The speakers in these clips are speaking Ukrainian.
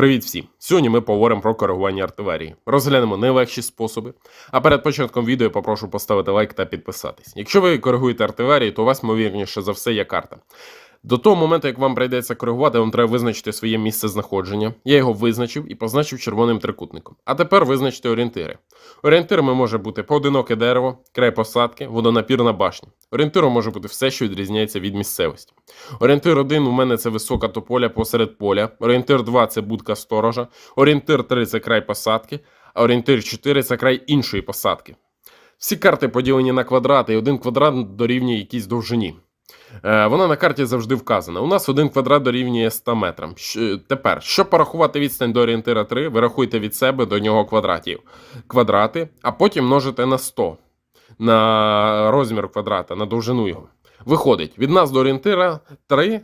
Привіт всім! Сьогодні ми поговоримо про коригування артилерії. Розглянемо найлегші способи. А перед початком відео попрошу поставити лайк та підписатись. Якщо ви коригуєте артилерію, то у вас, ймовірніше за все, є карта. До того моменту, як вам прийдеться коригувати, вам треба визначити своє місце знаходження. Я його визначив і позначив червоним трикутником. А тепер визначте орієнтири. Орієнтирами може бути поодиноке дерево, край посадки, водонапірна башня. Орієнтиром може бути все, що відрізняється від місцевості. Орієнтир 1 у мене це висока тополя посеред поля. Орієнтир 2 це будка сторожа. Орієнтир 3 це край посадки, а орієнтир 4 це край іншої посадки. Всі карти поділені на квадрати, і один квадрат дорівнює якійсь довжині. Е, Вона на карті завжди вказана. У нас один квадрат дорівнює 100 метрам. Тепер, щоб порахувати відстань до орієнтира 3, ви рахуйте від себе до нього квадратів. Квадрати, а потім множите на 100 на розмір квадрата, на довжину його. Виходить, від нас до орієнтира 3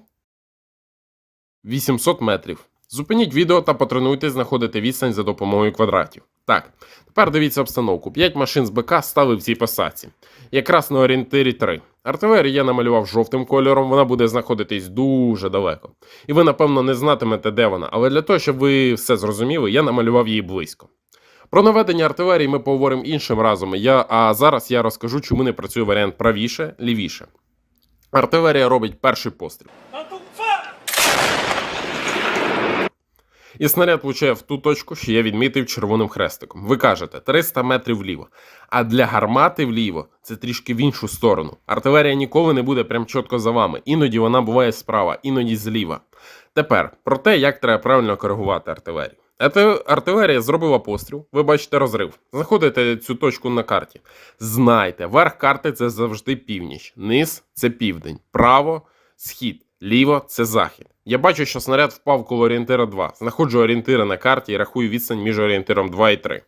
800 метрів. Зупиніть відео та потренуйтесь знаходити відстань за допомогою квадратів. Так, тепер дивіться обстановку. 5 машин з БК стали в цій посадці. Якраз на орієнтирі 3. Артилерію я намалював жовтим кольором, вона буде знаходитись дуже далеко. І ви, напевно, не знатимете, де вона, але для того, щоб ви все зрозуміли, я намалював її близько. Про наведення артилерії ми поговоримо іншим разом. Я, а зараз я розкажу, чому не працює варіант правіше, лівіше. Артилерія робить перший постріл. І снаряд влучає в ту точку, що я відмітив червоним хрестиком. Ви кажете 300 метрів вліво. А для гармати вліво це трішки в іншу сторону. Артилерія ніколи не буде прям чітко за вами. Іноді вона буває справа, іноді зліва. Тепер про те, як треба правильно коригувати артилерію. Арти- Артилерія зробила постріл, ви бачите розрив. Знаходите цю точку на карті. Знайте, верх карти це завжди північ, низ це південь, право схід, ліво це захід. Я бачу, що снаряд впав коло орієнтира 2. Знаходжу орієнтири на карті і рахую відстань між орієнтиром 2 і 3.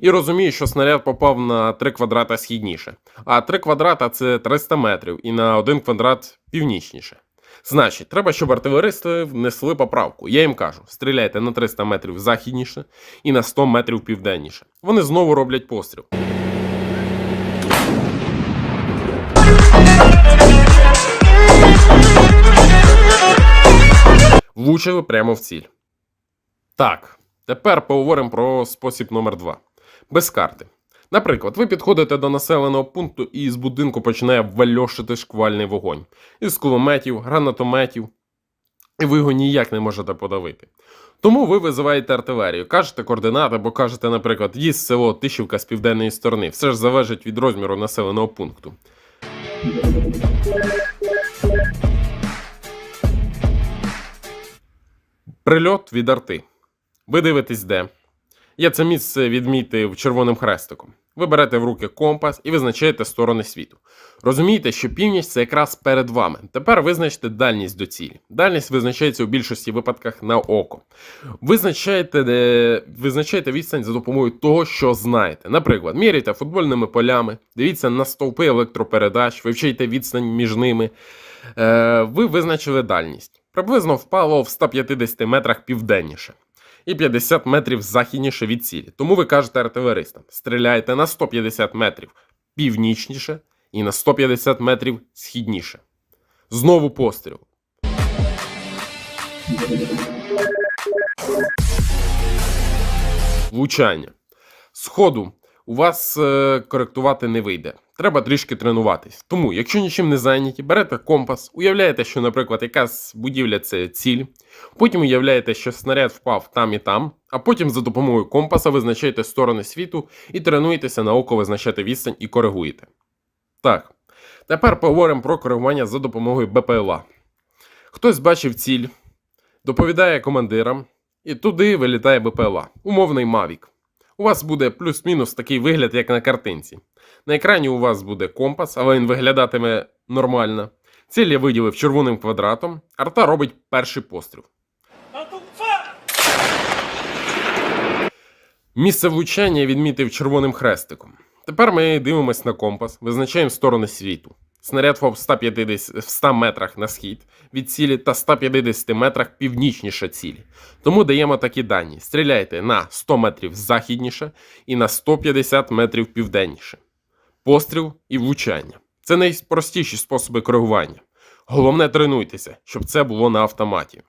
І розумію, що снаряд попав на 3 квадрата східніше. А 3 квадрата це 300 метрів і на 1 квадрат північніше. Значить, треба, щоб артилеристи внесли поправку. Я їм кажу: стріляйте на 300 метрів західніше і на 100 метрів південніше. Вони знову роблять постріл. Влучили прямо в ціль. Так, тепер поговоримо про спосіб номер 2 Без карти. Наприклад, ви підходите до населеного пункту і з будинку починає вальошити шквальний вогонь. Із кулеметів, гранатометів, і ви його ніяк не можете подавити. Тому ви визиваєте артилерію, кажете координати, або кажете, наприклад, їсть село Тишівка з південної сторони. Все ж залежить від розміру населеного пункту. Прильот від арти. Ви дивитесь де. Я це місце відмітив червоним хрестиком. Ви берете в руки компас і визначаєте сторони світу. Розумієте, що північ це якраз перед вами. Тепер визначте дальність до цілі. Дальність визначається у більшості випадках на око. Визначаєте, визначаєте відстань за допомогою того, що знаєте. Наприклад, міряйте футбольними полями, дивіться на стовпи електропередач, вивчайте відстань між ними. Е, ви визначили дальність. Приблизно впало в 150 метрах південніше і 50 метрів західніше від цілі. Тому ви кажете артилеристам: стріляйте на 150 метрів північніше і на 150 метрів східніше. Знову постріл. Влучання. Сходу у вас е, коректувати не вийде. Треба трішки тренуватись. Тому, якщо нічим не зайняті, берете компас, уявляєте, що, наприклад, якась будівля це ціль, потім уявляєте, що снаряд впав там і там, а потім за допомогою компаса визначаєте сторони світу і тренуєтеся на око визначати відстань і коригуєте. Так, тепер поговоримо про коригування за допомогою БПЛА. Хтось бачив ціль, доповідає командирам, і туди вилітає БПЛА, умовний Мавік. У вас буде плюс-мінус такий вигляд, як на картинці. На екрані у вас буде компас, але він виглядатиме нормально. Ціль я виділив червоним квадратом. Арта робить перший постріл. Місце влучання я відмітив червоним хрестиком. Тепер ми дивимося на компас, визначаємо сторони світу. Снаряд впав в 150, в 100 метрах на схід від цілі та 150 метрах північніше цілі. Тому даємо такі дані: стріляйте на 100 метрів західніше і на 150 метрів південніше. Постріл і влучання. Це найпростіші способи коригування. Головне тренуйтеся, щоб це було на автоматі.